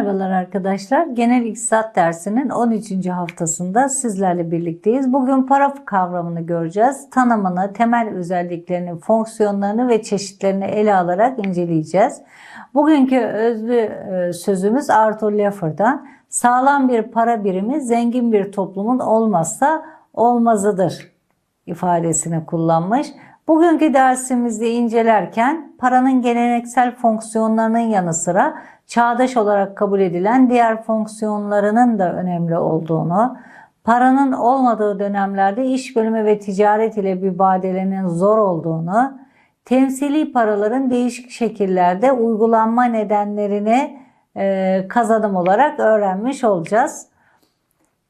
Merhabalar arkadaşlar. Genel İktisat dersinin 13. haftasında sizlerle birlikteyiz. Bugün para kavramını göreceğiz. Tanımını, temel özelliklerini, fonksiyonlarını ve çeşitlerini ele alarak inceleyeceğiz. Bugünkü özlü e, sözümüz Arthur Laffer'dan. Sağlam bir para birimi zengin bir toplumun olmazsa olmazıdır ifadesini kullanmış. Bugünkü dersimizde incelerken paranın geleneksel fonksiyonlarının yanı sıra çağdaş olarak kabul edilen diğer fonksiyonlarının da önemli olduğunu, paranın olmadığı dönemlerde iş bölümü ve ticaret ile mübadelenin zor olduğunu, temsili paraların değişik şekillerde uygulanma nedenlerini e, kazanım olarak öğrenmiş olacağız.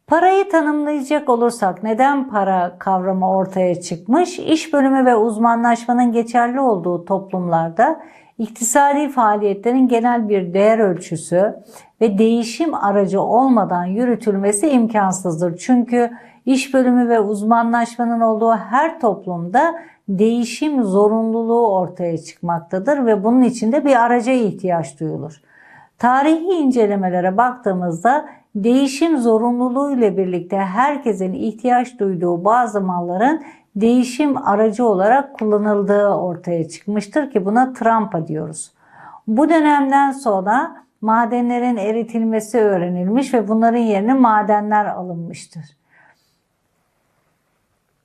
Parayı tanımlayacak olursak neden para kavramı ortaya çıkmış? İş bölümü ve uzmanlaşmanın geçerli olduğu toplumlarda iktisadi faaliyetlerin genel bir değer ölçüsü ve değişim aracı olmadan yürütülmesi imkansızdır. Çünkü iş bölümü ve uzmanlaşmanın olduğu her toplumda değişim zorunluluğu ortaya çıkmaktadır ve bunun için de bir araca ihtiyaç duyulur. Tarihi incelemelere baktığımızda değişim zorunluluğu ile birlikte herkesin ihtiyaç duyduğu bazı malların değişim aracı olarak kullanıldığı ortaya çıkmıştır ki buna trampa diyoruz. Bu dönemden sonra madenlerin eritilmesi öğrenilmiş ve bunların yerine madenler alınmıştır.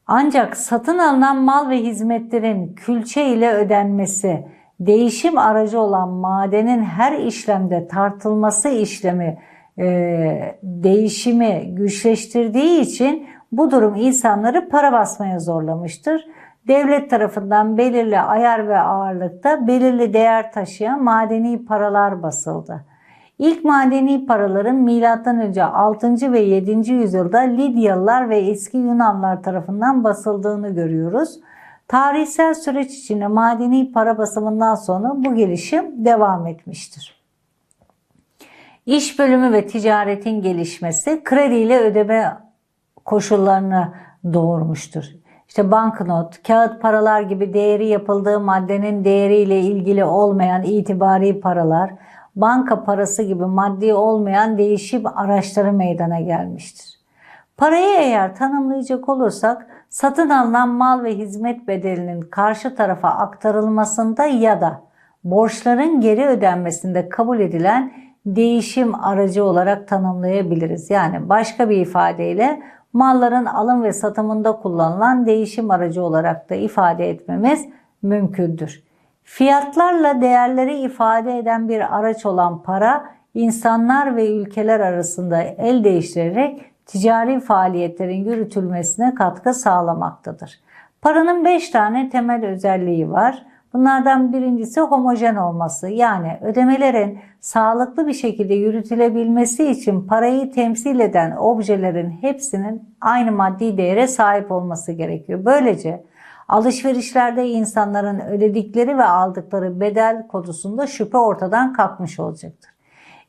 Ancak satın alınan mal ve hizmetlerin külçe ile ödenmesi, değişim aracı olan madenin her işlemde tartılması işlemi e, değişimi güçleştirdiği için bu durum insanları para basmaya zorlamıştır. Devlet tarafından belirli ayar ve ağırlıkta belirli değer taşıyan madeni paralar basıldı. İlk madeni paraların M.Ö. 6. ve 7. yüzyılda Lidyalılar ve eski Yunanlar tarafından basıldığını görüyoruz. Tarihsel süreç içinde madeni para basımından sonra bu gelişim devam etmiştir. İş bölümü ve ticaretin gelişmesi krediyle ödeme koşullarını doğurmuştur. İşte banknot, kağıt paralar gibi değeri yapıldığı maddenin değeriyle ilgili olmayan itibari paralar, banka parası gibi maddi olmayan değişim araçları meydana gelmiştir. Parayı eğer tanımlayacak olursak satın alınan mal ve hizmet bedelinin karşı tarafa aktarılmasında ya da borçların geri ödenmesinde kabul edilen değişim aracı olarak tanımlayabiliriz. Yani başka bir ifadeyle malların alım ve satımında kullanılan değişim aracı olarak da ifade etmemiz mümkündür. Fiyatlarla değerleri ifade eden bir araç olan para, insanlar ve ülkeler arasında el değiştirerek ticari faaliyetlerin yürütülmesine katkı sağlamaktadır. Paranın 5 tane temel özelliği var. Bunlardan birincisi homojen olması yani ödemelerin sağlıklı bir şekilde yürütülebilmesi için parayı temsil eden objelerin hepsinin aynı maddi değere sahip olması gerekiyor. Böylece alışverişlerde insanların ödedikleri ve aldıkları bedel konusunda şüphe ortadan kalkmış olacaktır.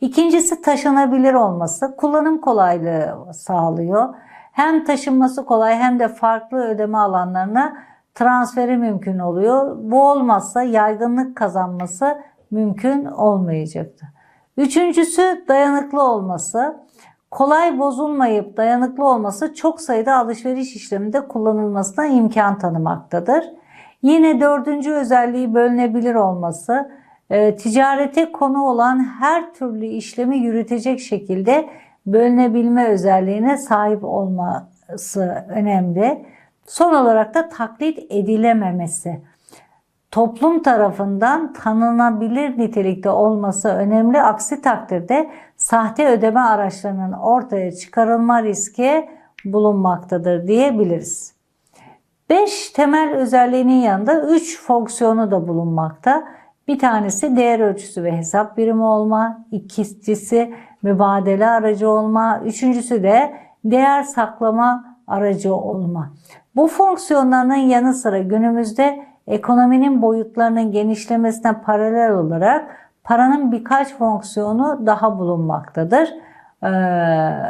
İkincisi taşınabilir olması kullanım kolaylığı sağlıyor. Hem taşınması kolay hem de farklı ödeme alanlarına transferi mümkün oluyor. Bu olmazsa yaygınlık kazanması mümkün olmayacaktır. Üçüncüsü dayanıklı olması. Kolay bozulmayıp dayanıklı olması çok sayıda alışveriş işleminde kullanılmasına imkan tanımaktadır. Yine dördüncü özelliği bölünebilir olması. E, ticarete konu olan her türlü işlemi yürütecek şekilde bölünebilme özelliğine sahip olması önemli. Son olarak da taklit edilememesi. Toplum tarafından tanınabilir nitelikte olması önemli. Aksi takdirde sahte ödeme araçlarının ortaya çıkarılma riski bulunmaktadır diyebiliriz. 5 temel özelliğinin yanında 3 fonksiyonu da bulunmakta. Bir tanesi değer ölçüsü ve hesap birimi olma, ikincisi mübadele aracı olma, üçüncüsü de değer saklama aracı olma. Bu fonksiyonlarının yanı sıra günümüzde ekonominin boyutlarının genişlemesine paralel olarak paranın birkaç fonksiyonu daha bulunmaktadır. Ee,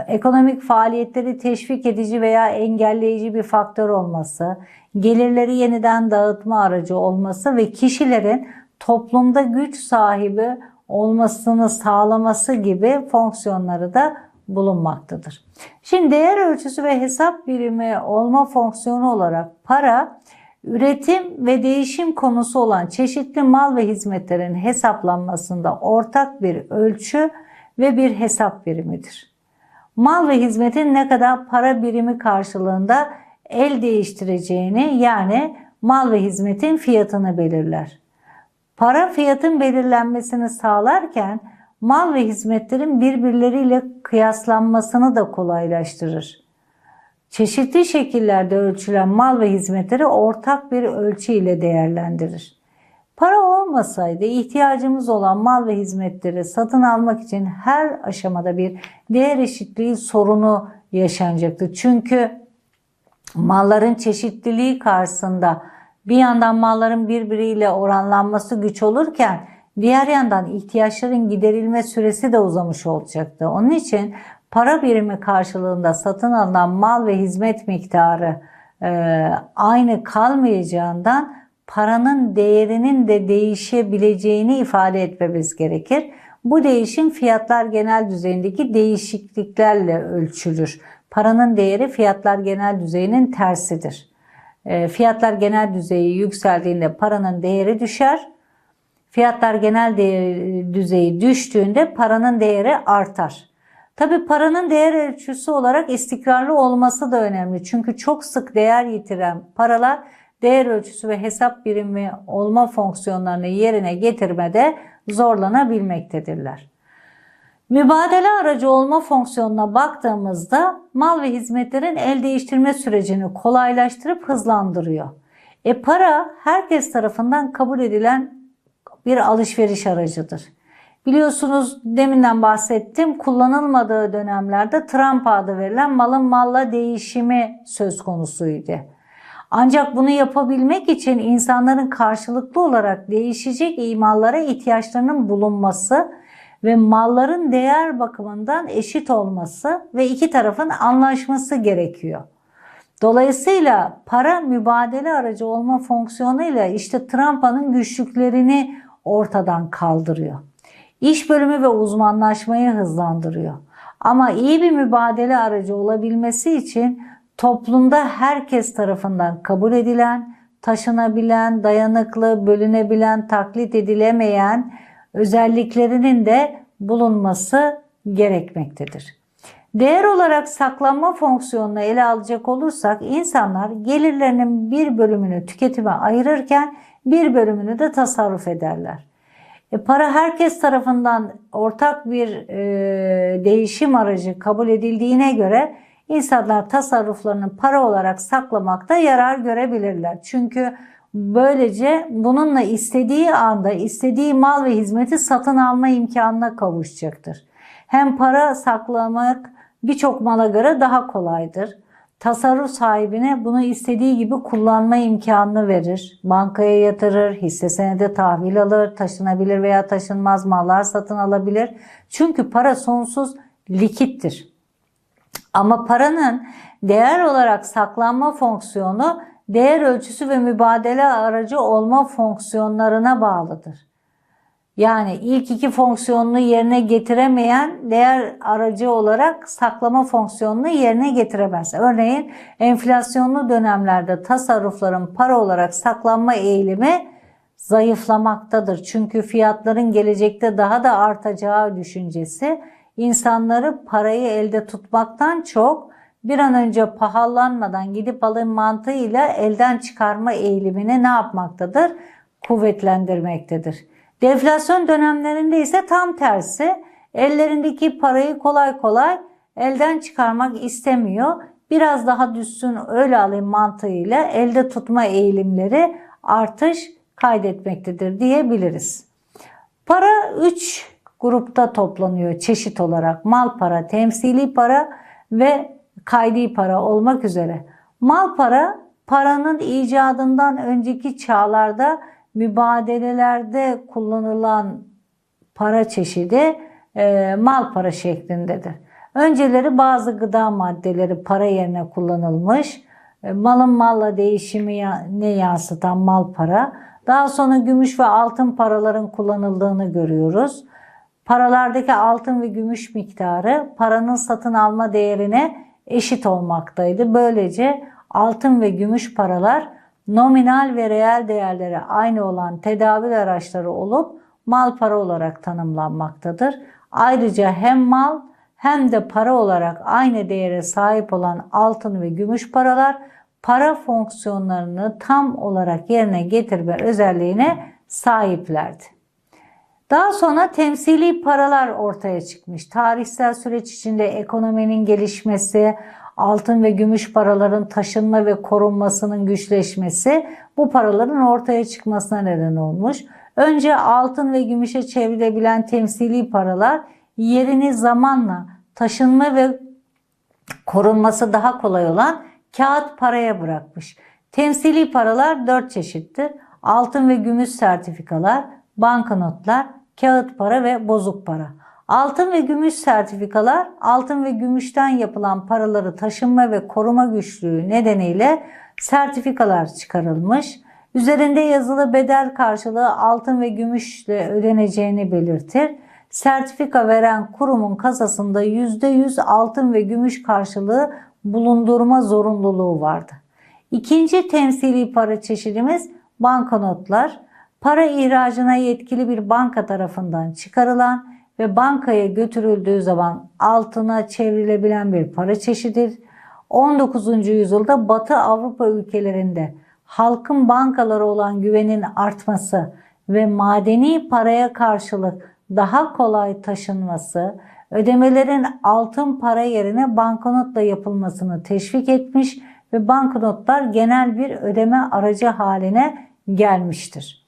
ekonomik faaliyetleri teşvik edici veya engelleyici bir faktör olması, gelirleri yeniden dağıtma aracı olması ve kişilerin toplumda güç sahibi olmasını sağlaması gibi fonksiyonları da bulunmaktadır. Şimdi değer ölçüsü ve hesap birimi olma fonksiyonu olarak para üretim ve değişim konusu olan çeşitli mal ve hizmetlerin hesaplanmasında ortak bir ölçü ve bir hesap birimidir. Mal ve hizmetin ne kadar para birimi karşılığında el değiştireceğini yani mal ve hizmetin fiyatını belirler. Para fiyatın belirlenmesini sağlarken mal ve hizmetlerin birbirleriyle kıyaslanmasını da kolaylaştırır. Çeşitli şekillerde ölçülen mal ve hizmetleri ortak bir ölçü ile değerlendirir. Para olmasaydı ihtiyacımız olan mal ve hizmetleri satın almak için her aşamada bir değer eşitliği sorunu yaşanacaktı. Çünkü malların çeşitliliği karşısında bir yandan malların birbiriyle oranlanması güç olurken diğer yandan ihtiyaçların giderilme süresi de uzamış olacaktı. Onun için para birimi karşılığında satın alınan mal ve hizmet miktarı e, aynı kalmayacağından paranın değerinin de değişebileceğini ifade etmemiz gerekir. Bu değişim fiyatlar genel düzeyindeki değişikliklerle ölçülür. Paranın değeri fiyatlar genel düzeyinin tersidir. E, fiyatlar genel düzeyi yükseldiğinde paranın değeri düşer. Fiyatlar genel değeri, düzeyi düştüğünde paranın değeri artar. Tabi paranın değer ölçüsü olarak istikrarlı olması da önemli. Çünkü çok sık değer yitiren paralar değer ölçüsü ve hesap birimi olma fonksiyonlarını yerine getirmede zorlanabilmektedirler. Mübadele aracı olma fonksiyonuna baktığımızda mal ve hizmetlerin el değiştirme sürecini kolaylaştırıp hızlandırıyor. E para herkes tarafından kabul edilen bir alışveriş aracıdır. Biliyorsunuz deminden bahsettim kullanılmadığı dönemlerde Trump adı verilen malın malla değişimi söz konusuydu. Ancak bunu yapabilmek için insanların karşılıklı olarak değişecek imallara ihtiyaçlarının bulunması ve malların değer bakımından eşit olması ve iki tarafın anlaşması gerekiyor. Dolayısıyla para mübadele aracı olma fonksiyonuyla işte Trump'ın güçlüklerini ortadan kaldırıyor. İş bölümü ve uzmanlaşmayı hızlandırıyor. Ama iyi bir mübadele aracı olabilmesi için toplumda herkes tarafından kabul edilen, taşınabilen, dayanıklı, bölünebilen, taklit edilemeyen özelliklerinin de bulunması gerekmektedir. Değer olarak saklanma fonksiyonunu ele alacak olursak insanlar gelirlerinin bir bölümünü tüketime ayırırken bir bölümünü de tasarruf ederler. E, para herkes tarafından ortak bir e, değişim aracı kabul edildiğine göre insanlar tasarruflarını para olarak saklamakta yarar görebilirler. Çünkü böylece bununla istediği anda istediği mal ve hizmeti satın alma imkanına kavuşacaktır. Hem para saklamak birçok mala göre daha kolaydır tasarruf sahibine bunu istediği gibi kullanma imkanını verir. Bankaya yatırır, hisse senedi tahvil alır, taşınabilir veya taşınmaz mallar satın alabilir. Çünkü para sonsuz likittir. Ama paranın değer olarak saklanma fonksiyonu değer ölçüsü ve mübadele aracı olma fonksiyonlarına bağlıdır. Yani ilk iki fonksiyonunu yerine getiremeyen değer aracı olarak saklama fonksiyonunu yerine getiremez. Örneğin enflasyonlu dönemlerde tasarrufların para olarak saklanma eğilimi zayıflamaktadır. Çünkü fiyatların gelecekte daha da artacağı düşüncesi insanları parayı elde tutmaktan çok bir an önce pahalanmadan gidip alın mantığıyla elden çıkarma eğilimini ne yapmaktadır? Kuvvetlendirmektedir. Deflasyon dönemlerinde ise tam tersi ellerindeki parayı kolay kolay elden çıkarmak istemiyor. Biraz daha düşsün öyle alayım mantığıyla elde tutma eğilimleri artış kaydetmektedir diyebiliriz. Para 3 grupta toplanıyor çeşit olarak. Mal para, temsili para ve kaydi para olmak üzere. Mal para paranın icadından önceki çağlarda mübadelelerde kullanılan para çeşidi e, mal para şeklindedir. Önceleri bazı gıda maddeleri para yerine kullanılmış. E, malın malla değişimi ne yansıtan mal para. Daha sonra gümüş ve altın paraların kullanıldığını görüyoruz. paralardaki altın ve gümüş miktarı paranın satın alma değerine eşit olmaktaydı. Böylece altın ve gümüş paralar nominal ve reel değerleri aynı olan tedavül araçları olup mal para olarak tanımlanmaktadır. Ayrıca hem mal hem de para olarak aynı değere sahip olan altın ve gümüş paralar para fonksiyonlarını tam olarak yerine getirme özelliğine sahiplerdi. Daha sonra temsili paralar ortaya çıkmış. Tarihsel süreç içinde ekonominin gelişmesi, altın ve gümüş paraların taşınma ve korunmasının güçleşmesi bu paraların ortaya çıkmasına neden olmuş. Önce altın ve gümüşe çevrilebilen temsili paralar yerini zamanla taşınma ve korunması daha kolay olan kağıt paraya bırakmış. Temsili paralar dört çeşittir. Altın ve gümüş sertifikalar, banknotlar, kağıt para ve bozuk para. Altın ve gümüş sertifikalar altın ve gümüşten yapılan paraları taşınma ve koruma güçlüğü nedeniyle sertifikalar çıkarılmış. Üzerinde yazılı bedel karşılığı altın ve gümüşle ödeneceğini belirtir. Sertifika veren kurumun kasasında %100 altın ve gümüş karşılığı bulundurma zorunluluğu vardı. İkinci temsili para çeşidimiz banknotlar. Para ihracına yetkili bir banka tarafından çıkarılan ve bankaya götürüldüğü zaman altına çevrilebilen bir para çeşididir. 19. yüzyılda Batı Avrupa ülkelerinde halkın bankalara olan güvenin artması ve madeni paraya karşılık daha kolay taşınması, ödemelerin altın para yerine banknotla yapılmasını teşvik etmiş ve banknotlar genel bir ödeme aracı haline gelmiştir.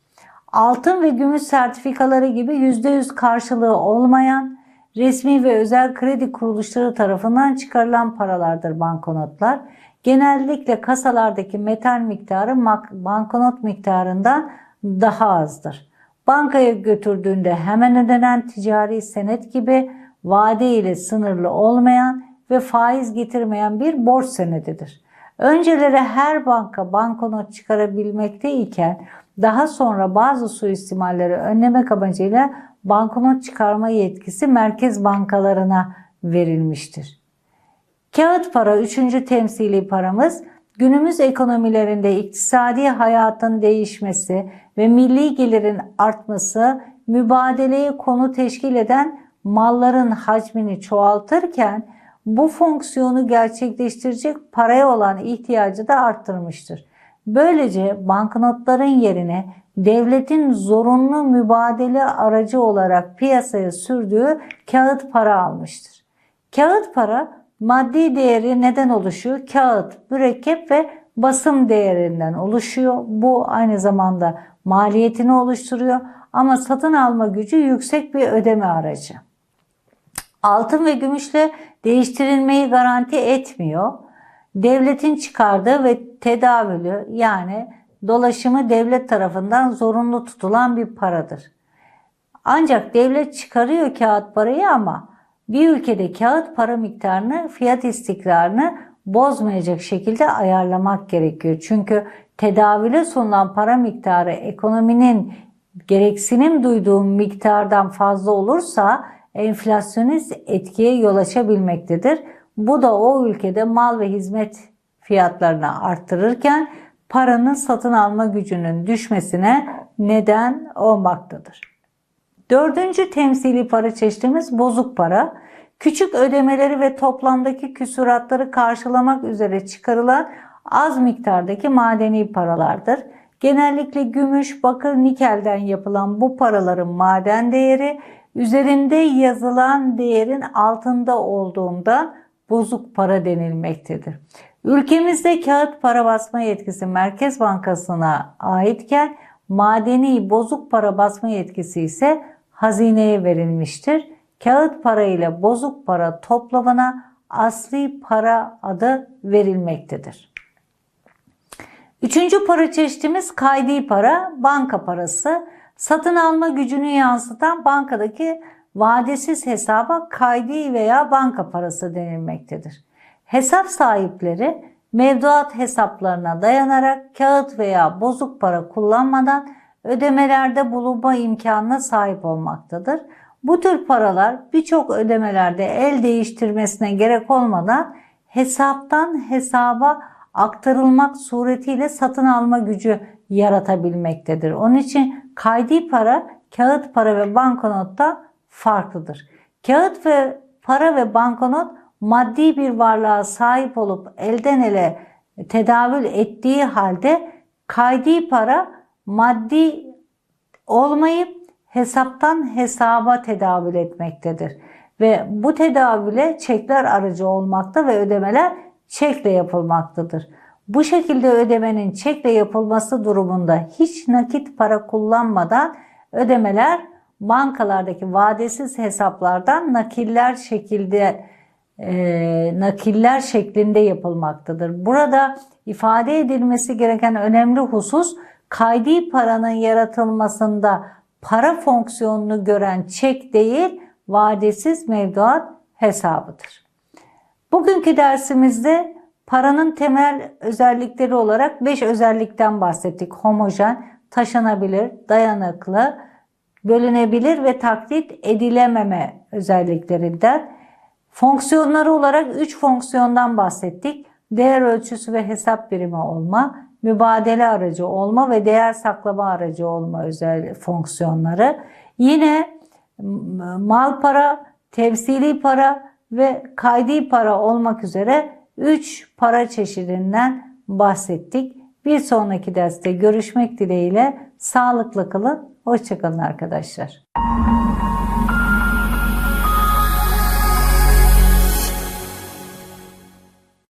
Altın ve gümüş sertifikaları gibi %100 karşılığı olmayan resmi ve özel kredi kuruluşları tarafından çıkarılan paralardır banknotlar. Genellikle kasalardaki metal miktarı banknot miktarından daha azdır. Bankaya götürdüğünde hemen ödenen ticari senet gibi vade ile sınırlı olmayan ve faiz getirmeyen bir borç senedidir. Önceleri her banka banknot çıkarabilmekteyken daha sonra bazı suistimalleri önlemek amacıyla banknot çıkarma yetkisi merkez bankalarına verilmiştir. Kağıt para üçüncü temsili paramız günümüz ekonomilerinde iktisadi hayatın değişmesi ve milli gelirin artması mübadeleye konu teşkil eden malların hacmini çoğaltırken bu fonksiyonu gerçekleştirecek paraya olan ihtiyacı da arttırmıştır. Böylece banknotların yerine devletin zorunlu mübadele aracı olarak piyasaya sürdüğü kağıt para almıştır. Kağıt para maddi değeri neden oluşuyor? Kağıt, mürekkep ve basım değerinden oluşuyor. Bu aynı zamanda maliyetini oluşturuyor ama satın alma gücü yüksek bir ödeme aracı. Altın ve gümüşle değiştirilmeyi garanti etmiyor. Devletin çıkardığı ve tedavülü yani dolaşımı devlet tarafından zorunlu tutulan bir paradır. Ancak devlet çıkarıyor kağıt parayı ama bir ülkede kağıt para miktarını, fiyat istikrarını bozmayacak şekilde ayarlamak gerekiyor. Çünkü tedavüle sunulan para miktarı ekonominin gereksinim duyduğu miktardan fazla olursa enflasyonist etkiye yol açabilmektedir. Bu da o ülkede mal ve hizmet fiyatlarını arttırırken paranın satın alma gücünün düşmesine neden olmaktadır. Dördüncü temsili para çeşitimiz bozuk para. Küçük ödemeleri ve toplamdaki küsuratları karşılamak üzere çıkarılan az miktardaki madeni paralardır. Genellikle gümüş, bakır, nikelden yapılan bu paraların maden değeri üzerinde yazılan değerin altında olduğunda bozuk para denilmektedir. Ülkemizde kağıt para basma yetkisi Merkez Bankası'na aitken madeni bozuk para basma yetkisi ise hazineye verilmiştir. Kağıt para ile bozuk para toplamına asli para adı verilmektedir. Üçüncü para çeşitimiz kaydi para, banka parası. Satın alma gücünü yansıtan bankadaki vadesiz hesaba kaydi veya banka parası denilmektedir. Hesap sahipleri mevduat hesaplarına dayanarak kağıt veya bozuk para kullanmadan ödemelerde bulunma imkanına sahip olmaktadır. Bu tür paralar birçok ödemelerde el değiştirmesine gerek olmadan hesaptan hesaba aktarılmak suretiyle satın alma gücü yaratabilmektedir. Onun için kaydi para kağıt para ve banknotta farklıdır. Kağıt ve para ve banknot maddi bir varlığa sahip olup elden ele tedavül ettiği halde kaydi para maddi olmayıp hesaptan hesaba tedavül etmektedir. Ve bu tedavüle çekler aracı olmakta ve ödemeler çekle yapılmaktadır. Bu şekilde ödemenin çekle yapılması durumunda hiç nakit para kullanmadan ödemeler bankalardaki vadesiz hesaplardan nakiller şekilde e, nakiller şeklinde yapılmaktadır. Burada ifade edilmesi gereken önemli husus kaydi paranın yaratılmasında para fonksiyonunu gören çek değil vadesiz mevduat hesabıdır. Bugünkü dersimizde paranın temel özellikleri olarak 5 özellikten bahsettik. Homojen, taşınabilir, dayanıklı, bölünebilir ve taklit edilememe özelliklerinden. Fonksiyonları olarak 3 fonksiyondan bahsettik. Değer ölçüsü ve hesap birimi olma, mübadele aracı olma ve değer saklama aracı olma özel fonksiyonları. Yine mal para, tevsili para ve kaydi para olmak üzere 3 para çeşidinden bahsettik. Bir sonraki derste görüşmek dileğiyle sağlıklı kalın, hoşçakalın arkadaşlar.